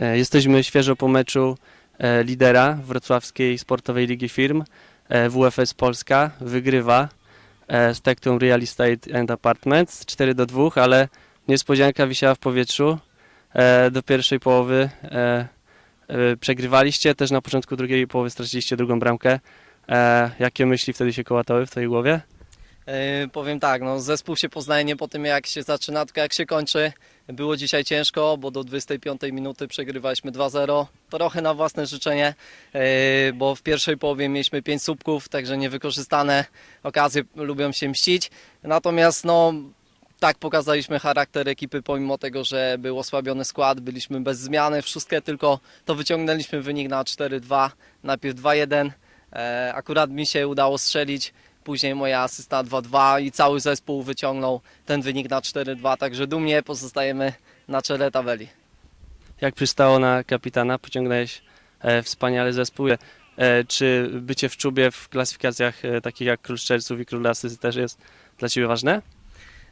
E, Jesteśmy świeżo po meczu e, lidera Wrocławskiej Sportowej Ligi Firm. E, WFS Polska wygrywa z Tectum Real Estate and Apartments 4 do 2, ale niespodzianka wisiała w powietrzu. Do pierwszej połowy przegrywaliście, też na początku drugiej połowy straciliście drugą bramkę. Jakie myśli wtedy się kołatały w twojej głowie? Powiem tak, no zespół się poznaje nie po tym jak się zaczyna, tylko jak się kończy. Było dzisiaj ciężko, bo do 25 minuty przegrywaliśmy 2-0. Trochę na własne życzenie, yy, bo w pierwszej połowie mieliśmy 5 słupków, także niewykorzystane okazje lubią się mścić. Natomiast no tak pokazaliśmy charakter ekipy, pomimo tego, że był osłabiony skład, byliśmy bez zmiany w szóstkę, tylko to wyciągnęliśmy wynik na 4-2, najpierw 2-1. E, Akurat mi się udało strzelić, później moja asysta 2-2 i cały zespół wyciągnął ten wynik na 4-2, także dumnie pozostajemy na czele tabeli. Jak przystało na kapitana, pociągnąłeś e, wspaniale zespół. E, czy bycie w czubie w klasyfikacjach e, takich jak Król Strzelców i Król Asyst też jest dla Ciebie ważne?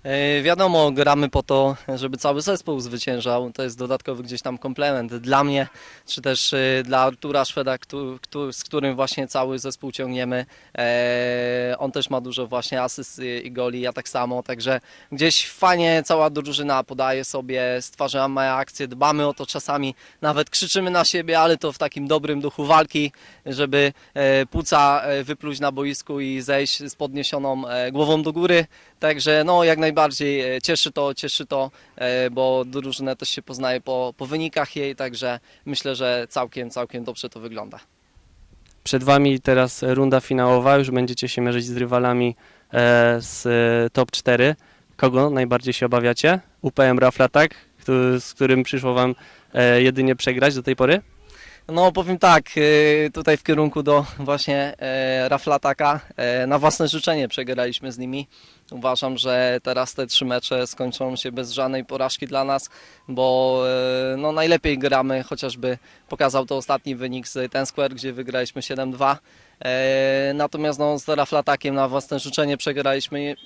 E, Wiadomo, gramy po to, żeby cały zespół zwyciężał. To jest dodatkowy gdzieś tam komplement dla mnie, czy też e, dla Artura Szweda, z którym właśnie cały zespół ciągniemy. E, On też ma dużo właśnie asyst i goli, ja tak samo, także gdzieś fajnie cała drużyna podaje sobie, stwarzamy akcje, dbamy o to czasami, nawet krzyczymy na siebie, ale to w takim dobrym duchu walki, żeby płuca wypluć na boisku i zejść z podniesioną głową do góry. Także no jak najbardziej e, cieszy to, cieszy to, e, bo drużynę też się poznaje po, po wynikach jej, także myślę, że całkiem, całkiem dobrze to wygląda. Przed Wami teraz runda finałowa, już będziecie się mierzyć z rywalami e, z top 4. Kogo najbardziej się obawiacie? UPM Raflatak, z którym przyszło Wam jedynie przegrać do tej pory? No powiem tak, e, tutaj w kierunku do właśnie e, Raflataka, e, na własne życzenie przegraliśmy z nimi. Uważam, że teraz te trzy mecze skończą się bez żadnej porażki dla nas, bo e, no, najlepiej gramy, chociażby pokazał to ostatni wynik z Ten Square, gdzie wygraliśmy 7-2. E, Natomiast no, z Raflatakiem na własne życzenie przegraliśmy.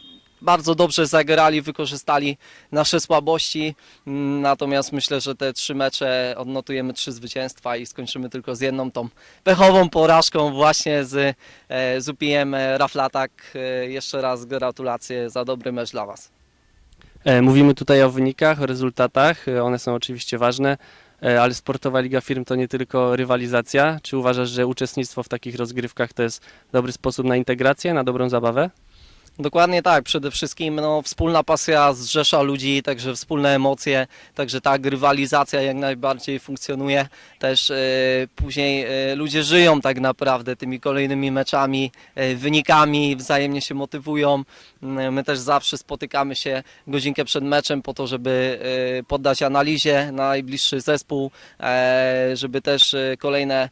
Bardzo dobrze zagrali, wykorzystali nasze słabości. Mm, Natomiast myślę, że te trzy mecze odnotujemy trzy zwycięstwa i skończymy tylko z jedną tą pechową porażką właśnie z, e, z UPM Raflatak. E, Jeszcze raz gratulacje za dobry mecz dla Was. E, Mówimy tutaj o wynikach, o rezultatach, one są oczywiście ważne, ale Sportowa Liga Firm to nie tylko rywalizacja. Czy uważasz, że uczestnictwo w takich rozgrywkach to jest dobry sposób na integrację, na dobrą zabawę? Dokładnie tak, przede wszystkim no, wspólna pasja zrzesza ludzi, także wspólne emocje, także tak rywalizacja jak najbardziej funkcjonuje. Też e, później e, ludzie żyją tak naprawdę tymi kolejnymi meczami, e, wynikami, wzajemnie się motywują. Mm, My też zawsze spotykamy się godzinkę przed meczem po to, żeby poddać analizie na najbliższy zespół, żeby też kolejne,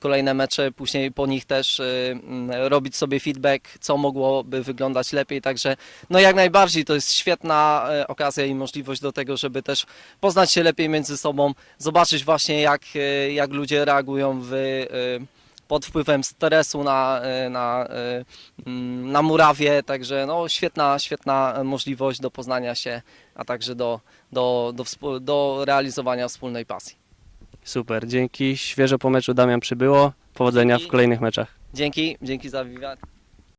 kolejne mecze, później po nich też mm, robić sobie feedback, co mogłoby wyglądać lepiej. Także no jak najbardziej to jest świetna e, okazja i możliwość do tego, żeby też poznać się lepiej między sobą, zobaczyć właśnie jak, e, jak ludzie reagują w, e, pod wpływem stresu na, na, mm, na murawie. Także no świetna, świetna możliwość do poznania się, a także do, do, do, do realizowania wspólnej pasji. Super, dzięki. Świeżo po meczu Damian przybyło. Powodzenia w Dzięki. kolejnych meczach. Dzięki, dzięki za wywiad.